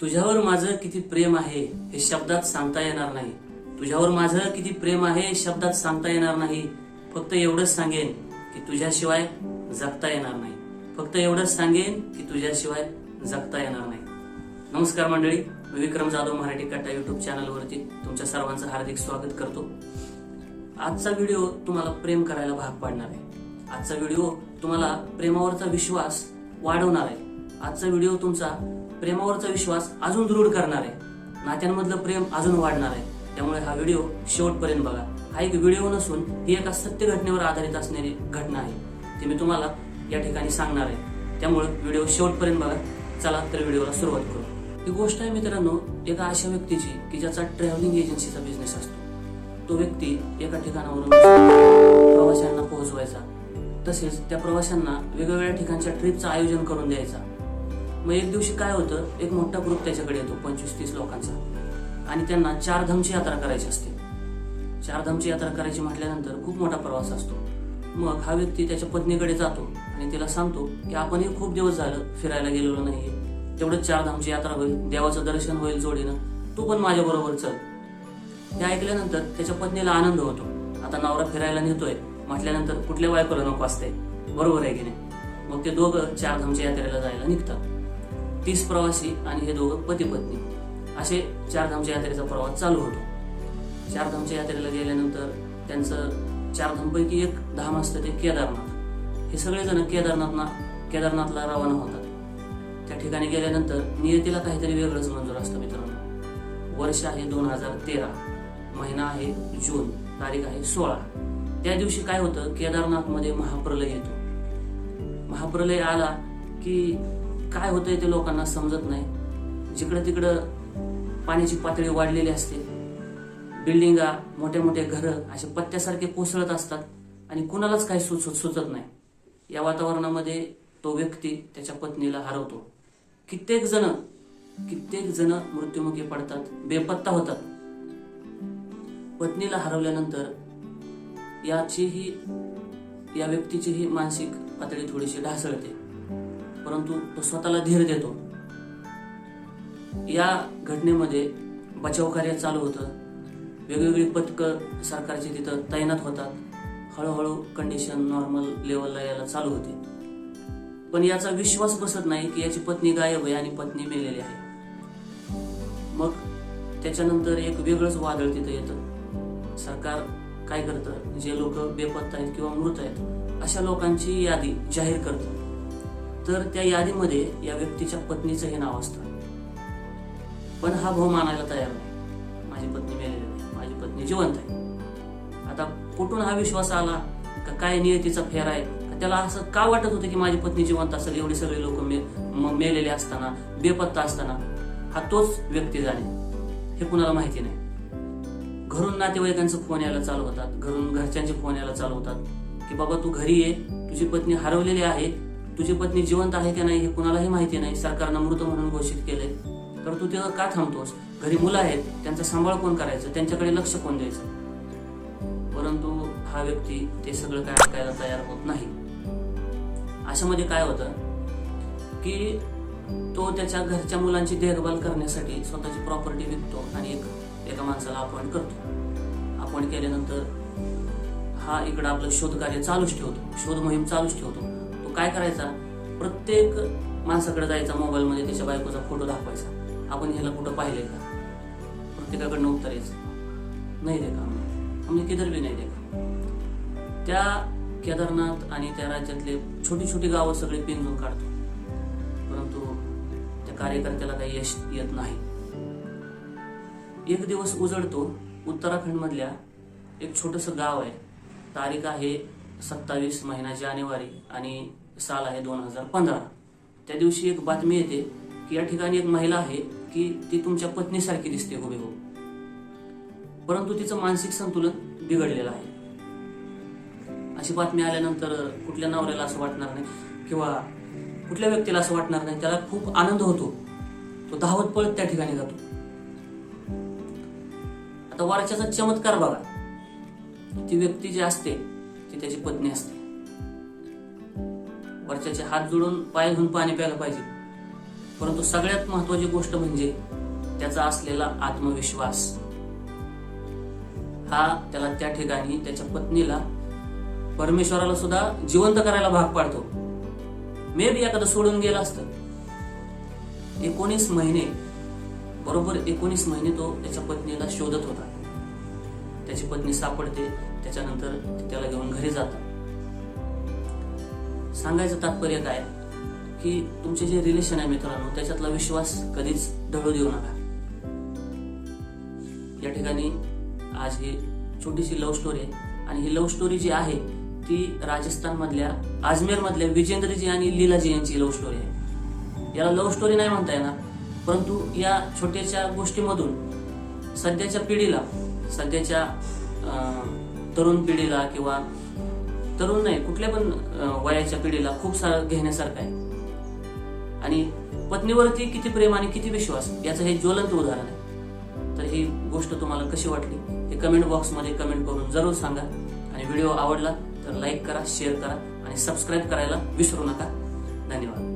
तुझ्यावर माझं किती प्रेम आहे हे शब्दात सांगता येणार नाही. तुझ्यावर माझं किती प्रेम आहे हे शब्दात सांगता येणार नाही. फक्त एवढंच सांगेन की तुझ्याशिवाय जगता येणार नाही. फक्त एवढंच सांगेन की तुझ्याशिवाय जगता येणार नाही. नमस्कार मंडळी मी विक्रम जाधव मराठी कट्टा युट्यूब चॅनलवरती तुमच्या सर्वांचं हार्दिक स्वागत करतो. आजचा व्हिडिओ तुम्हाला प्रेम करायला भाग पाडणार आहे. आजचा व्हिडिओ तुम्हाला प्रेमावरचा विश्वास वाढवणार आहे. आजचा व्हिडिओ तुमचा प्रेमावरचा विश्वास अजून दृढ करणार आहे. नात्यांमधलं प्रेम अजून वाढणार आहे. त्यामुळे हा व्हिडिओ शेवटपर्यंत बघा. हा एक व्हिडिओ नसून ही एका सत्य घटनेवर आधारित असणारी घटना आहे. ती मी तुम्हाला या ठिकाणी सांगणार आहे. त्यामुळे व्हिडिओ शेवटपर्यंत बघा. चला तर व्हिडिओला सुरुवात करू. ही गोष्ट आहे मित्रांनो एका अशा व्यक्तीची की ज्याचा ट्रॅव्हलिंग एजन्सीचा बिझनेस असतो. तो व्यक्ती एका ठिकाणावरून प्रवाशांना पोहोचवायचा. तसेच त्या प्रवाशांना वेगवेगळ्या ठिकाणच्या ट्रिपचं आयोजन करून द्यायचा. मग एक दिवशी काय होतं एक मोठा ग्रुप त्याच्याकडे येतो पंचवीस तीस लोकांचा. आणि त्यांना चार धामची यात्रा करायची असते. चार धामची यात्रा करायची म्हटल्यानंतर खूप मोठा प्रवास असतो. मग हा व्यक्ती त्याच्या पत्नीकडे जातो आणि तिला सांगतो की आपणही खूप दिवस झालं फिरायला गेलेलो नाहीये. तेवढंच चार धामची यात्रा होईल देवाचं दर्शन होईल जोडीनं. तू पण माझ्याबरोबर चल. हे ऐकल्यानंतर त्याच्या पत्नीला आनंद होतो. आता नवरा फिरायला नेतोय. म्हटल्यानंतर कुठल्या बायकोला नको असते बरोबर आहे की नाही? मग ते दोघं चार धामच्या यात्रेला जायला निघतात. तीस प्रवासी आणि हे दोघं पती पत्नी असे चारधामच्या यात्रेचा प्रवास चालू होतो. चारधामच्या यात्रेला गेल्यानंतर त्यांचं चारधामपैकी एक धाम असतं ते केदारनाथ. हे सगळेजण केदारनाथना केदारनाथला रवाना होतात. त्या ठिकाणी गेल्यानंतर नियतीला काहीतरी वेगळंच मंजूर असतं मित्रांनो. वर्ष आहे दोन हजार तेरा. महिना आहे जून. तारीख आहे सोळा. त्या दिवशी काय होतं? केदारनाथमध्ये महाप्रलय येतो. महाप्रलय आला की काय होतंय ते लोकांना समजत नाही. जिकडं तिकडं पाण्याची पातळी वाढलेली असते. बिल्डिंगा मोठे मोठे घरं असे पत्त्यासारखे कोसळत असतात आणि कुणालाच काही सुचत सुचत नाही. या वातावरणामध्ये तो व्यक्ती त्याच्या पत्नीला हरवतो. कित्येक जण कित्येक जण मृत्युमुखी पडतात बेपत्ता होतात. पत्नीला हरवल्यानंतर याचीही या व्यक्तीचीही मानसिक पातळी थोडीशी ढासळते. परंतु तो स्वतःला धीर देतो. या घटनेमध्ये बचाव कार्य चालू होतं. वेगवेगळी पथकं सरकारची तिथं तैनात होतात. हळूहळू कंडिशन नॉर्मल लेवलला यायला चालू होते. पण याचा विश्वास बसत नाही की याची पत्नी गायब आहे आणि पत्नी मेलेली आहे. मग त्याच्यानंतर एक वेगळंच वादळ तिथं येतं. सरकार काय करतं? जे लोक बेपत्ता आहेत किंवा मृत आहेत अशा लोकांची यादी जाहीर करतं. तर त्या यादीमध्ये या व्यक्तीच्या पत्नीचं हे नाव असतं. पण हा भाऊ मानायला तयार नाही. माझी पत्नी मेलेली नाही. माझी पत्नी जिवंत आहे. आता कुठून हा विश्वास आला? का काय नियतीचा फेर आहे? त्याला असं का वाटत होतं की माझी पत्नी जिवंत असेल? एवढे सगळे लोक मेलेले असताना बेपत्ता असताना. हा तोच व्यक्ती जाणे हे कुणाला माहिती नाही. घरून नातेवाईकांचा फोन यायला चालू होतात. घरून घरच्यांचे फोन यायला चालू होतात. की बाबा तू घरी ये. तुझी पत्नी हरवलेली आहे. तुझी पत्नी जिवंत आहे की नाही हे कुणालाही माहिती नाही. सरकारनं मृत म्हणून घोषित केले तर तू तेव्हा का थांबतोस? घरी मुलं आहेत त्यांचा सांभाळ कोण करायचं? त्यांच्याकडे लक्ष कोण द्यायचं? परंतु हा व्यक्ती ते सगळं काय ऐकायला तयार होत नाही. अशामध्ये काय होतं की तो त्याच्या घरच्या मुलांची देखभाल करण्यासाठी स्वतःची प्रॉपर्टी विकतो आणि एक एका माणसाला अपॉइंट करतो. अपॉइंट केल्यानंतर हा इकडं आपलं शोधकार्य चालूच ठेवतो. शोध मोहीम चालूच ठेवतो. काय करायचा? प्रत्येक माणसाकडे जायचा मोबाईलमध्ये त्याच्या बायकोचा फोटो दाखवायचा. आपण ह्याला कुठं पाहिलंय का? प्रत्येकाकडनं उत्तर यायचं. नाही देखा. म्हणजे हमने किधर नाही देखा. त्या केदारनाथ आणि त्या राज्यातले छोटी छोटी गावं सगळे पिंजून काढतो. परंतु त्या कार्यकर्त्याला काही यश येत नाही. एक दिवस उजळतो. उत्तराखंडमधल्या एक छोटंसं गाव आहे. तारीख आहे सत्तावीस महिना जानेवारी. आणि साल आहे दोन हजार पंधरा. त्या दिवशी एक बातमी येते की या ठिकाणी एक महिला आहे की ती तुमच्या पत्नीसारखी दिसते हुबेहूब. परंतु तिचं मानसिक संतुलन बिघडलेलं आहे. अशी बातमी आल्यानंतर कुठल्या नवऱ्याला असं वाटणार नाही किंवा कुठल्या व्यक्तीला असं वाटणार नाही त्याला खूप आनंद होतो. तो धावत पळत त्या ठिकाणी जातो. आता वारशाचा चमत्कार बघा. ती व्यक्ती जी असते ती त्याची पत्नी असते. त्याचे हात जोडून पाय घेऊन पाणी प्यायला पाहिजे. परंतु सगळ्यात महत्वाची गोष्ट म्हणजे त्याचा असलेला आत्मविश्वास. हा त्याला त्या ठिकाणी त्याच्या पत्नीला परमेश्वराला सुद्धा जिवंत करायला भाग पाडतो. मे बी एखादं सोडून गेलं असतं. एकोणीस महिने बरोबर एकोणीस महिने तो त्याच्या पत्नीला शोधत होता. त्याची पत्नी सापडते त्याच्यानंतर ते त्याला घेऊन घरी जातात सांगायचं तात्पर्य काय? की तुमचे जे रिलेशन आहे मित्रांनो त्याच्यातला विश्वास कधीच ढळू देऊ नका. या ठिकाणी आज ही छोटीशी लव्ह स्टोरी आहे. आणि ही लव्ह स्टोरी जी आहे ती राजस्थान मधल्या अजमेर मधल्या विजेंद्रजी आणि लीलाजी यांची लव्ह स्टोरी आहे. याला लव्ह स्टोरी नाही म्हणता येणार परंतु या छोट्याशा गोष्टीमधून सध्याच्या पिढीला सध्याच्या अं, तरुण पिढीला किंवा तरुण नाही कुठल्या पण वयाच्या पिढीला खूप सारं घेण्यासारखं आहे. आणि पत्नीवरती किती प्रेम आणि किती विश्वास याचं हे ज्वलंत उदाहरण आहे. तर ही गोष्ट तुम्हाला कशी वाटली हे कमेंट बॉक्समध्ये कमेंट करून जरूर सांगा. आणि व्हिडिओ आवडला तर लाईक करा शेअर करा आणि सबस्क्राईब करायला विसरू नका. धन्यवाद.